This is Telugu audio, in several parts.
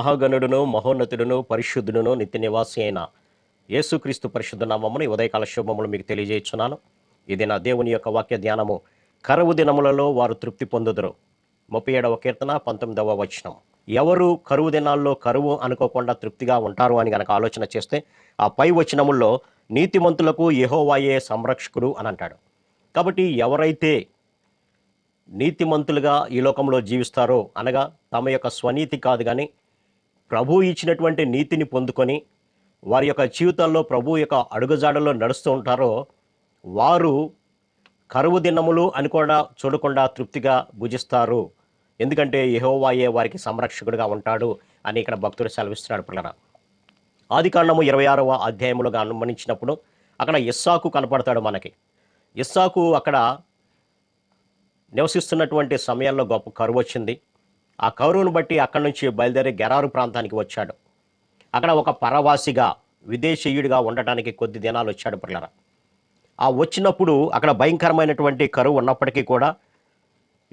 మహాగణుడును మహోన్నతుడును పరిశుద్ధుడును నిత్య నివాసి అయిన యేసుక్రీస్తు పరిశుద్ధ నామమును ఉదయకాల శుభములు మీకు తెలియజేస్తున్నాను ఇది నా దేవుని యొక్క వాక్య ధ్యానము కరువు దినములలో వారు తృప్తి పొందుదురు. ముప్పై ఏడవ కీర్తన పంతొమ్మిదవ వచనం. ఎవరు కరువు దినాల్లో కరువు అనుకోకుండా తృప్తిగా ఉంటారు అని గనక ఆలోచన చేస్తే ఆ పై వచనముల్లో నీతిమంతులకు యహోవాయే సంరక్షకుడు అని అంటాడు. కాబట్టి ఎవరైతే నీతిమంతులుగా ఈ లోకంలో జీవిస్తారో అనగా తమ యొక్క స్వనీతి కాదు కానీ ప్రభు ఇచ్చినటువంటి నీతిని పొందుకొని వారి యొక్క జీవితాల్లో ప్రభు యొక్క అడుగుజాడల్లో నడుస్తూ ఉంటారో వారు కరువు దినములు అని కూడా చూడకుండా తృప్తిగా భుజిస్తారు. ఎందుకంటే యహోవాయే వారికి సంరక్షకుడిగా ఉంటాడు అని ఇక్కడ భక్తుడు సెలవిస్తున్నాడు పిల్లరా. ఆది కాండము ఇరవై ఆరవ అధ్యాయములుగా అనుమనించినప్పుడు అక్కడ ఇస్సాకు కనపడతాడు మనకి. ఇస్సాకు అక్కడ నివసిస్తున్నటువంటి సమయాల్లో గొప్ప కరువు వచ్చింది ఆ కరువును బట్టి అక్కడి నుంచి బయలుదేరి గెరారు ప్రాంతానికి వచ్చాడు. అక్కడ ఒక పరవాసిగా విదేశీయుడిగా ఉండటానికి కొద్ది దినాలు వచ్చాడు పిల్లర. ఆ వచ్చినప్పుడు అక్కడ భయంకరమైనటువంటి కరువు ఉన్నప్పటికీ కూడా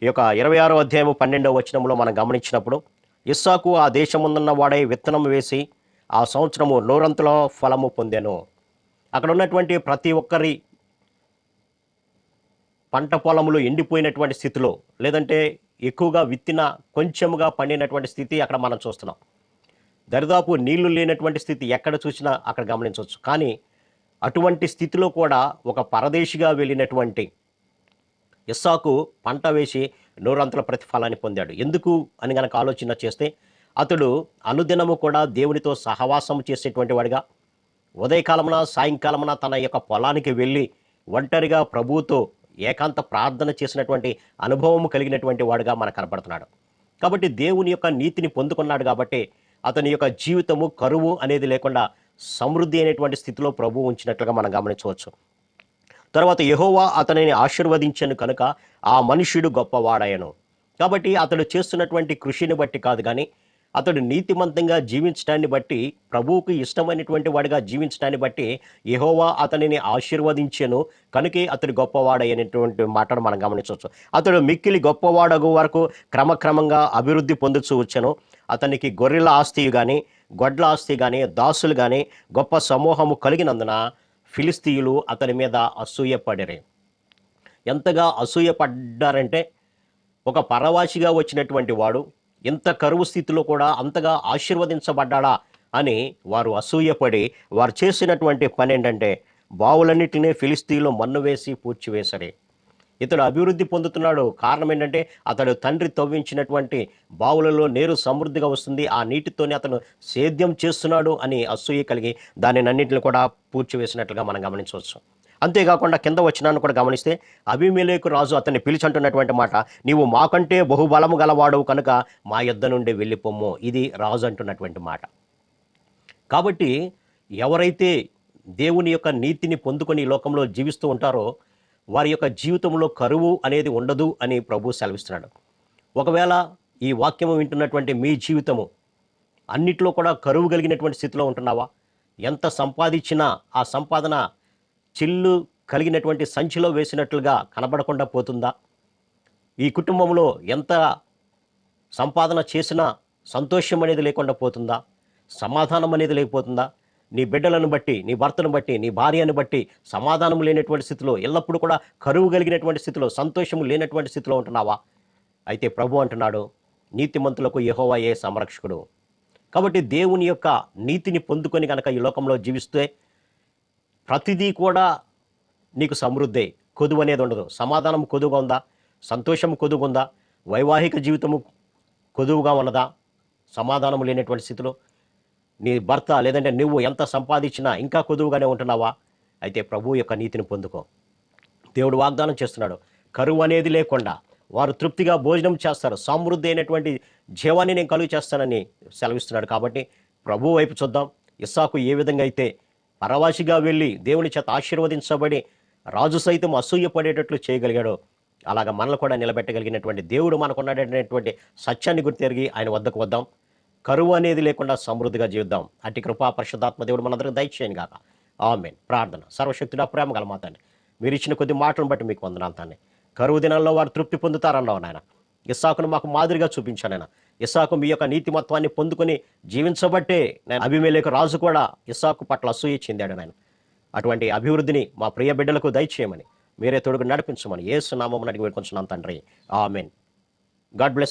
ఈ యొక్క ఇరవై ఆరో అధ్యాయం పన్నెండవ వచనంలో మనం గమనించినప్పుడు ఇస్సాకు ఆ దేశముందున్న వాడే విత్తనం వేసి ఆ సంవత్సరము నూరంతలో ఫలము పొందాను. అక్కడ ఉన్నటువంటి ప్రతి ఒక్కరి పంట పొలములు ఎండిపోయినటువంటి స్థితిలో లేదంటే ఎక్కువగా విత్తిన కొంచెముగా పండినటువంటి స్థితి అక్కడ మనం చూస్తున్నాం. దరిదాపు నీళ్ళు లేనటువంటి స్థితి ఎక్కడ చూసినా అక్కడ గమనించవచ్చు. కానీ అటువంటి స్థితిలో కూడా ఒక పరదేశిగా వెళ్ళినటువంటి ఇస్సాకు పంట వేసి నూరంతుల ప్రతిఫలాన్ని పొందాడు. ఎందుకు అని గనక ఆలోచన చేస్తే అతడు అనుదినము కూడా దేవునితో సహవాసం చేసేటువంటి వాడిగా ఉదయకాలమున సాయంకాలమున తన యొక్క పొలానికి వెళ్ళి ఒంటరిగా ప్రభువుతో ఏకాంత ప్రార్థన చేసినటువంటి అనుభవం కలిగినటువంటి వాడుగా మనకు కనపడుతున్నాడు. కాబట్టి దేవుని యొక్క నీతిని పొందుకున్నాడు కాబట్టి అతని యొక్క జీవితము కరువు అనేది లేకుండా సమృద్ధి అనేటువంటి స్థితిలో ప్రభు ఉంచినట్లుగా మనం గమనించవచ్చు. తర్వాత యహోవా అతనిని ఆశీర్వదించను కనుక ఆ మనుష్యుడు గొప్పవాడాయను కాబట్టి అతడు చేస్తున్నటువంటి కృషిని బట్టి కాదు కానీ అతడు నీతిమంతంగా జీవించడాన్ని బట్టి ప్రభువుకు ఇష్టమైనటువంటి వాడిగా జీవించడాన్ని బట్టి యహోవా అతనిని ఆశీర్వదించెను. కనుకే అతడు గొప్పవాడైనటువంటి మాటను మనం గమనించవచ్చు. అతడు మిక్కిలి గొప్పవాడగు వరకు క్రమక్రమంగా అభివృద్ధి పొందుతూ వచ్చాను. అతనికి గొర్రెల ఆస్తి కానీ గొడ్ల ఆస్తి కానీ దాసులు కానీ గొప్ప సమూహము కలిగినందున ఫిలిస్తీయులు అతని మీద అసూయపడరే. ఎంతగా అసూయపడ్డారంటే ఒక పరవాసిగా వచ్చినటువంటి వాడు ఇంత కరువు స్థితిలో కూడా అంతగా ఆశీర్వదించబడ్డాడా అని వారు అసూయపడి వారు చేసినటువంటి పని ఏంటంటే బావులన్నిటినీ ఫిలిస్తీన్లో మన్ను వేసి పూడ్చివేసరే. ఇతడు అభివృద్ధి పొందుతున్నాడు. కారణం ఏంటంటే అతడు తండ్రి తవ్వించినటువంటి బావులలో నీరు సమృద్ధిగా వస్తుంది. ఆ నీటితోనే అతను సేద్యం చేస్తున్నాడు అని అసూయ కలిగి దానిని అన్నింటిని కూడా పూడ్చివేసినట్లుగా మనం గమనించవచ్చు. అంతేకాకుండా కింద వచ్చినాను కూడా గమనిస్తే అభిమేలేకు రాజు అతన్ని పిలిచంటున్నటువంటి మాట నీవు మాకంటే బహుబలము గలవాడు కనుక మా యుద్ధ నుండి వెళ్ళిపోము ఇది రాజు అంటున్నటువంటి మాట. కాబట్టి ఎవరైతే దేవుని యొక్క నీతిని పొందుకొని ఈ లోకంలో జీవిస్తూ ఉంటారో వారి యొక్క జీవితంలో కరువు అనేది ఉండదు అని ప్రభు సెలవిస్తున్నాడు. ఒకవేళ ఈ వాక్యము వింటున్నటువంటి మీ జీవితము అన్నిట్లో కూడా కరువు కలిగినటువంటి స్థితిలో ఉంటున్నావా? ఎంత సంపాదించినా ఆ సంపాదన చిల్లు కలిగినటువంటి సంచిలో వేసినట్లుగా కనబడకుండా పోతుందా? ఈ కుటుంబంలో ఎంత సంపాదన చేసినా సంతోషం అనేది లేకుండా పోతుందా? సమాధానం అనేది లేకపోతుందా? నీ బిడ్డలను బట్టి నీ భర్తను బట్టి నీ భార్యను బట్టి సమాధానం లేనటువంటి స్థితిలో ఎల్లప్పుడూ కూడా కరువు కలిగినటువంటి స్థితిలో సంతోషం లేనటువంటి స్థితిలో ఉంటున్నావా? అయితే ప్రభు అంటున్నాడు నీతిమంతులకు యెహోవాయే సంరక్షకుడు? కాబట్టి దేవుని యొక్క నీతిని పొందుకొని కనుక ఈ లోకంలో జీవిస్తే ప్రతిదీ కూడా నీకు సమృద్ధి. కొదువు అనేది ఉండదు. సమాధానం కొదువుగా ఉందా? సంతోషం కొదువుగా ఉందా? వైవాహిక జీవితము కొదువుగా ఉన్నదా? సమాధానం లేనటువంటి స్థితిలో నీ భర్త లేదంటే నువ్వు ఎంత సంపాదించినా ఇంకా కొదువుగానే ఉంటున్నావా? అయితే ప్రభు యొక్క నీతిని పొందుకో. దేవుడు వాగ్దానం చేస్తున్నాడు. కరువు అనేది లేకుండా వారు తృప్తిగా భోజనం చేస్తారు. సమృద్ధి అయినటువంటి జీవాన్ని నేను కలుగు చేస్తానని సెలవిస్తున్నాడు. కాబట్టి ప్రభు వైపు చూద్దాం. ఇస్సాకు ఏ విధంగా అయితే పరవాసిగా వెళ్ళి దేవుని చేత ఆశీర్వదించబడి రాజు సైతం అసూయపడేటట్లు చేయగలిగాడు అలాగ మనల్ని కూడా నిలబెట్టగలిగినటువంటి దేవుడు మనకున్నటువంటి సత్యాన్ని గుర్తెరిగి ఆయన వద్దకు వద్దాం. కరువు అనేది లేకుండా సమృద్ధిగా జీవిద్దాం. అట్టి కృపా పరిశుద్ధాత్మ దేవుడు మనందరికీ దయచేయండి కాక ఆమెన్. ప్రార్థన. సర్వశక్తుడా ప్రేమ గల మీరు ఇచ్చిన కొద్ది మాటలను బట్టి మీకు వందనాలు తాన్ని కరువు దినాల్లో వారు తృప్తి పొందుతారన్నావు నాయన. ఇస్సాకును మాకు మాదిరిగా చూపించాను ఇసాకు మీ యొక్క నీతిమత్వాన్ని పొందుకుని జీవించబట్టే నేను అభిమేలకు రాజు కూడా ఇసాకు పట్ల అసూయ చెందాడు నాయన అటువంటి అభివృద్ధిని మా ప్రియ బిడ్డలకు దయచేయమని మీరే తొడుగు నడిపించమని ఏసు నామం అడిగి వేడుకొంచున్నాం తండ్రి. ఆమెన్. God bless